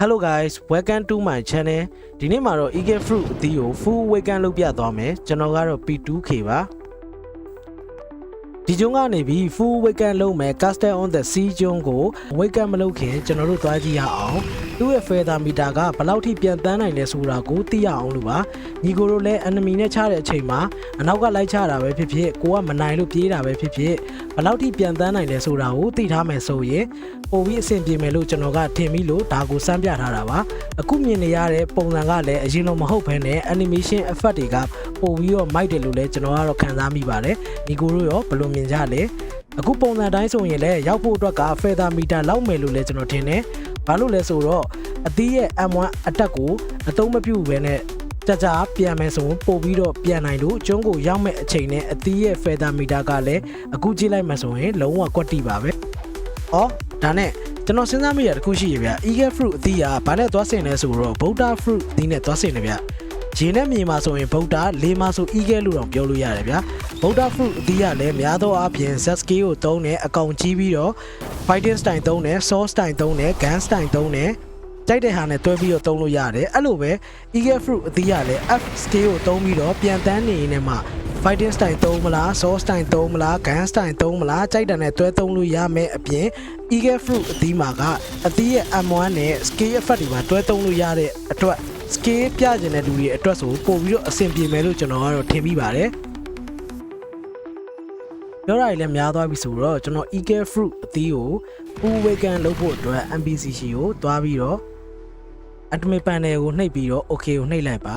Hello guys welcome to my channel ဒီနေ့မှာတော့ Eagle Fruit အသီးကို full weekend လုပ်ပြသွားမယ်ကျွန်တော်ကတော့ P2K ပါဒီကျုံကနေပြီး full weekend လုပ်မယ် Castle on the Sea ကျုံကို weekend မလုပ်ခင်ကျွန်တော်တို့သွားကြည့်ရအောင် သူ့ရဲ့ feather meter ကဘယ်လောက်ထိပြန်တန်းနိုင်လဲဆိုတာကိုသိရအောင်လို့ပါညီကိုတို့လည်း enemy နဲ့ချတဲ့အချိန်မှာအနောက်ကလိုက်ချတာပဲဖြစ်ဖြစ်ကိုကမနိုင်လို့ပြေးတာပဲဖြစ်ဖြစ်ဘယ်လောက်ထိပြန်တန်းနိုင်လဲဆိုတာကိုသိထားမယ်ဆိုရင်ပိုပြီးအဆင်ပြေမယ်လို့ကျွန်တော်ကထင်ပြီးလို့ဒါကိုစမ်းပြထားတာပါအခုမြင်နေရတဲ့ပုံစံကလည်းအရင်လိုမဟုတ်ဘဲနဲ့ animation effect တွေကပိုပြီးတော့မိုက်တယ်လို့လည်းကျွန်တော်ကတော့ခံစားမိပါတယ်ဒီကိုတို့ရောဘယ်လိုမြင်ကြလဲအခုပုံစံတိုင်းဆိုရင်လည်းရောက်ဖို့အတွက်က feather meter လောက်မယ်လို့လည်းကျွန်တော်ထင်တယ် ဘာလို့လဲဆိုတော့အသီးရဲ့ M1 အတက်ကိုအသုံးမပြုဘဲနဲ့ကြကြပြန်မယ်ဆိုရင်ပို့ပြီးတော့ပြန်နိုင်လို့ကျုံးကိုရောက်မဲ့အချိန်နဲ့အသီးရဲ့ feather meter ကလည်းအခုကြည့်လိုက်မှဆိုရင်လုံးဝကွက်တိပါပဲ။အော်ဒါနဲ့ကျွန်တော်စဉ်းစားမိရတခုရှိရဗျ။ Eagle fruit အသီးကဘာနဲ့သွားဆင်လဲဆိုတော့ Buddha fruit အသီးနဲ့သွားဆင်တယ်ဗျ။ ရေနဲ့မြေမှာဆိုရင် Buddha လေမှာဆို Eagle လို့တော့ပြောလို့ရတယ်ဗျ။ Buddha fruit အသီးကလည်းများသောအားဖြင့် Z scale ကိုသုံးတယ်အကောင်ကြီးပြီးတော့ fighting style သုံးတယ် sword style သုံးတယ် gun style သုံးတယ်ကြိုက်တဲ့ဟာနဲ့တွဲပြီးတော့သုံးလို့ရတယ်အဲ့လိုပဲ Eagle fruit အသီးကလည်း F scale ကိုသုံးပြီးတော့ပြန်တန်းနေနေမှာ fighting style သုံးမလား sword style သုံးမလား gun style သုံးမလားကြိုက်တဲ့နဲ့တွဲသုံးလို့ရမယ်အပြင် Eagle fruit အသီးမှာကအသီးရဲ့ M1 နဲ့ scale effect တွေမှာတွဲသုံးလို့ရတဲ့အတွက် scale ပြကျင်တဲ့လူတွေအတွက်ဆိုပို့ပြီးတော့အဆင်ပြေမယ်လို့ကျွန်တော်ကတော့ထင်မိပါတယ်ပြောရည်လည်းများသွားပြီဆိုတော့ကျွန်တော် Eagle fruit အသီးကို full weekend လုပ်ဖို့အတွက် MPC ရှိကိုသွားပြီးတော့ admin panel ကိုနှိပ်ပြီးတော့ okay ကိုနှိပ်လိုက်ပါ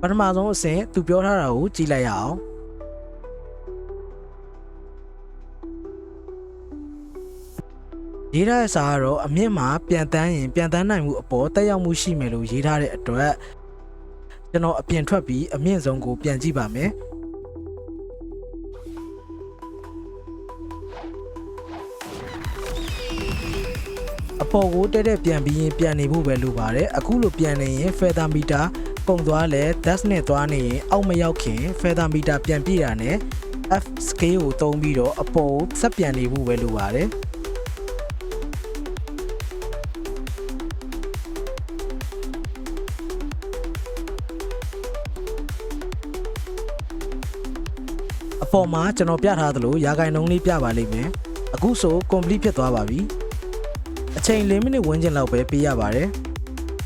ပထမဆုံးအဆင့်သူပြောထားတာကိုကြည့်လိုက်ရအောင် ရေးထားတဲ့စာကတော့အမြင့်မှာပြန်တန်းရင်ပြန်တန်းနိုင်မှုအပေါ်တက်ရောက်မှုရှိမယ်လို့ရေးထားတဲ့အတွက်ကျွန်တော်အပြင်ထွက်ပြီးအမြင့်ဆုံးကိုပြန်ကြည့်ပါမယ်အပေါ်ကိုတက်တက်ပြန်ပြီးရင်ပြန်နေဖို့ပဲလိုပါတယ်အခုလိုပြန်နေရင် feather meter ပုံသွားလဲ dash နဲ့သွားနေရင်အောက်မရောက်ခင် feather meter ပြန်ပြည့်တာနဲ့ F scale ကိုသုံးပြီးတော့အပေါ်ကိုဆက်ပြန်နေဖို့ပဲလိုပါတယ် အပေါ်မှာကျွန်တော်ပြထားသလိုရာဂိုင်နှုံးလေးပြပါလိမ့်မယ်အခုဆို complete ဖြစ်သွားပါပြီအချိန်၄မိနစ်ဝန်းကျင်လောက်ပဲပေးရပါတယ်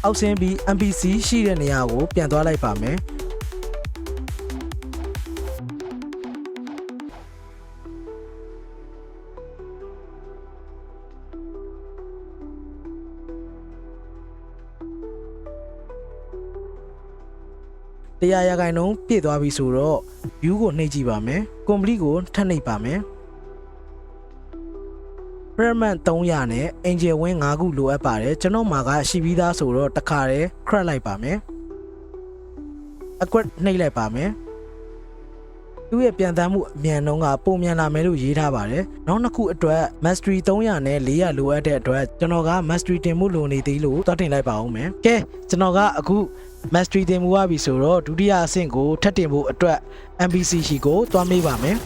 အောက်ဆင်းပြီး MPC ရှိတဲ့နေရာကို ပြန်သွားလိုက်ပါမယ်တရားရဂိုင်နှုံးပြည့်သွားပြီဆိုတော့ view ကိုနှိပ်ကြည့်ပါမယ် complete ကိုထပ်နှိပ်ပါမယ် Pyramid 300နဲ့ Angel Wing 5ခုလိုအပ်ပါတယ်ကျွန်တော်မှာကရှိပြီးသားဆိုတော့တစ်ခါတည်း crack လိုက်ပါမယ်အကွက်နှိပ်လိုက်ပါမယ် သူ့ရဲ့ပြန်တမ်းမှုအမြန်နှုန်းကပုံမြန်လာမယ်လို့ရေးထားပါတယ်နောက်နှစ်ခုအတွက် Mastery 300နဲ့400လိုအပ်တဲ့အတွက်ကျွန်တော်က Mastery တင်မှုလိုနေသေးလို့တွတ်တင်လိုက်ပါဦးမယ်ကဲကျွန်တော်ကအခု Mastery တင်မှုရပြီဆိုတော့ဒုတိယအဆင့်ကိုထပ်တင်ဖို့အတွက် MPC ရှိကိုတွားမေးပါမယ်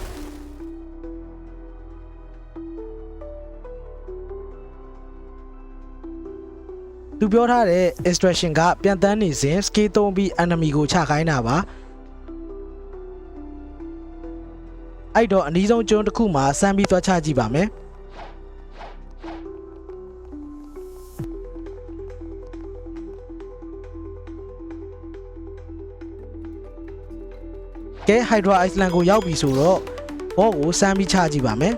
သူပြောထားတဲ့ instruction ကပြန်တန်းနေစဉ် scale သုံးပြီး enemy ကိုချခိုင်းတာပါ အဲ့တော့အနည်းဆုံးကျွန်းတစ်ခုမှာစမ်းပြီးသွားချကြည့်ပါမယ်ကဲ Hydra Island ကိုရောက်ပြီဆိုတော့ဘောကိုစမ်းပြီးချကြည့်ပါမယ်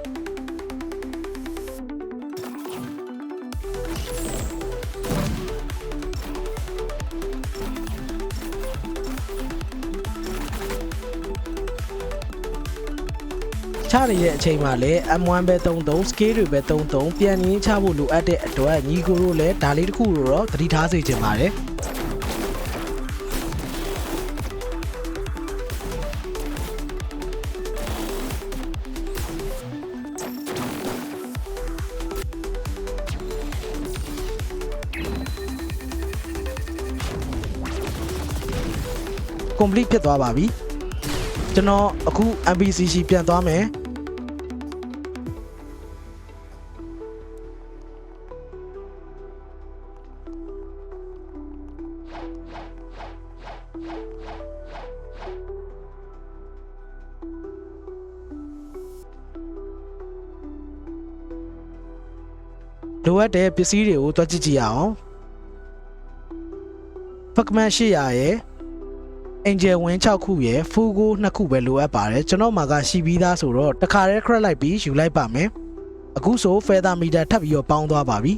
ချရတဲ့အချိန်မှာလည်း M1 ပဲ33 scale တွေပဲ33ပြန်ရင်းချဖို့လိုအပ်တဲ့အတွက်ညီကိုတို့လည်းဒါလေးတစ်ခုတော့သတိထားစေချင်ပါတယ် complete ဖြစ်သွားပါပြီကျွန်တော်အခု MPC ရှိပြန်သွားမယ် လိုအပ်တဲ့ပစ္စည်းတွေကိုတွက်ကြည့်ကြည့်ရအောင်ဖက်မန်800ရဲ့အင်ဂျယ်ဝင်း6ခုရယ်ဖူကို2ခုပဲလိုအပ်ပါတယ်ကျွန်တော်မှာကရှိပြီးသားဆိုတော့တခါတည်းခရက်လိုက်ပြီးယူလိုက်ပါမယ်အခုဆိုဖဲသာမီတာထပ်ပြီးတော့ပေါင်းသွားပါပြီ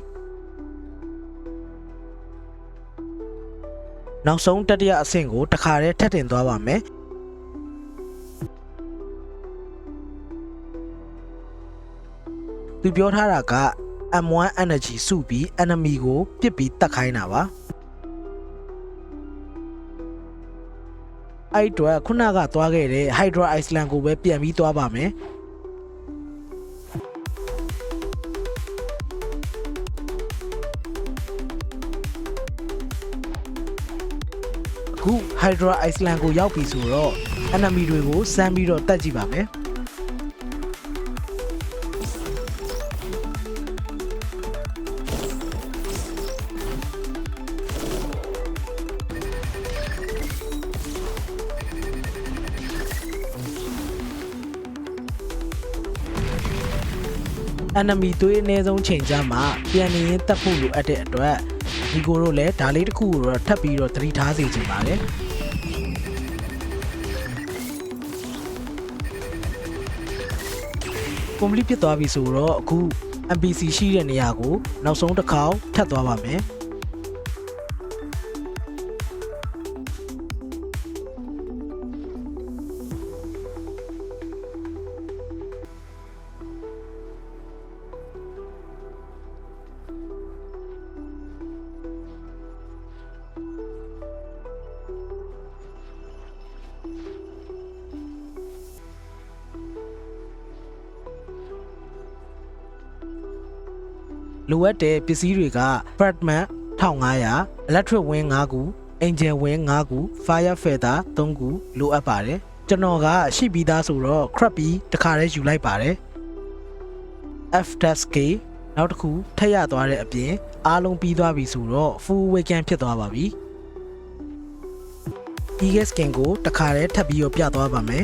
နောက်ဆုံးတတိယအဆင့်ကိုတစ်ခါတည်းထပ်တင်သွားပါမယ်သူပြောထားတာက M1 energy စုပြီး enemy ကိုပစ်ပြီးတတ်ခိုင်းတာပါအဲ့အတော့ခုနကသွားခဲ့တဲ့ Hydra Iceland ကိုပဲပြန်ပြီးသွားပါမယ် Hydra Iceland ကိုရောက်ပြီဆိုတော့ enemy တွေကိုစမ်းပြီးတော့တတ်ကြည့်ပါမယ်။ enemy သွေးအနည်းဆုံးချိန်ကြမှာပြန်နေရင်တက်ဖို့လိုအပ်တဲ့အတွက်ဒီကိုတို့လည်းဒါလေးတစ်ခုကိုတော့ထပ်ပြီးတော့သတိထားစေချင်ပါတယ်။ complete ဖြစ်သွားပြီဆိုတော့အခု NPC ရှိတဲ့နေရာကိုနောက်ဆုံးတစ်ခေါက်ထပ်သွားပါမယ် လိုအပ်တဲ့ပစ္စည်းတွေက fragment 1500 electric wing 5ခု angel wing 5ခု fire feather 3ခုလိုအပ်ပါတယ်ကျွန်တော်ကရှိပြီးသားဆိုတော့ crab ပြီးတခါတည်းယူလိုက်ပါတယ် f-k နောက်တစ်ခုထပ်ရသွားတဲ့အပြင်အားလုံးပြီးသွားပြီဆိုတော့ full awaken ဖြစ်သွားပါပြီ Eagle skin ကိုတခါတည်းထပ်ပြီးတော့ပြသွားပါမယ်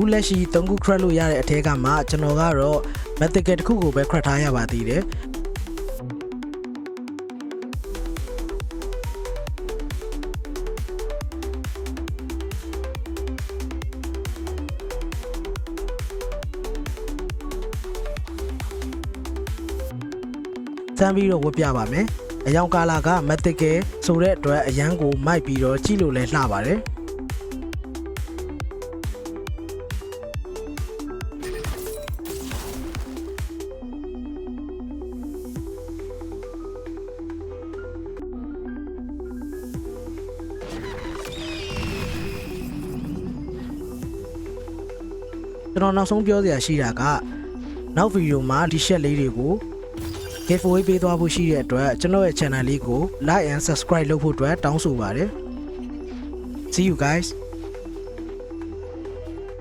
အခုလက်ရှိ3ခု crack လို့ရတဲ့အထဲကမှကျွန်တော်ကတော့ mythical တစ်ခုကိုပဲ crack ထားရပါသေးတယ်စမ်းပြီးတော့ဝတ်ပြပါမယ်အယောင်ကာလာက mythical ဆိုတဲ့အတွက်အရန်ကိုမိုက်ပြီးတော့ကြည့်လို့လဲလှပါတယ် ကျွန်တော်နောက်ဆုံးပြောစရာရှိတာကနောက်ဗီဒီယိုမှာဒီရှက်လေးတွေကို giveaway ပေးသွားဖို့ရှိတဲ့အတွက်ကျွန်တော်ရဲ့ channel လေးကို like and subscribe လုပ်ဖို့အတွက်တောင်းဆိုပါတယ် See you guys